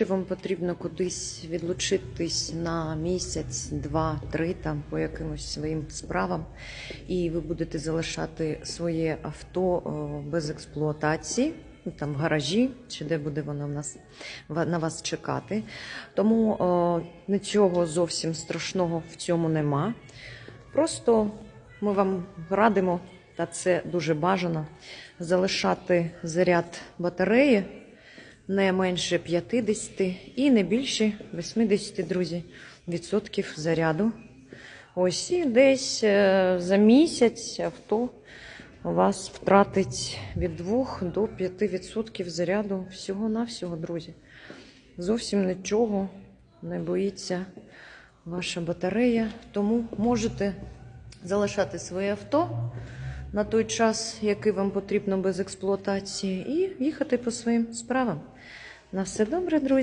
якщо вам потрібно кудись відлучитись на місяць, два, три там по якимось своїм справам, і ви будете залишати своє авто без експлуатації, ну, там в гаражі, чи де буде воно в нас на вас чекати. Тому о, нічого зовсім страшного в цьому нема. Просто ми вам радимо, та це дуже бажано, залишати заряд батареї не менше 50 і не більше 80, друзі, відсотків заряду. Ось і десь е, за місяць авто у вас втратить від 2 до 5 відсотків заряду всього-навсього, друзі. Зовсім нічого не боїться ваша батарея, тому можете залишати своє авто на той час, який вам потрібно без експлуатації, і їхати по своїм справам. На все добре, друзі.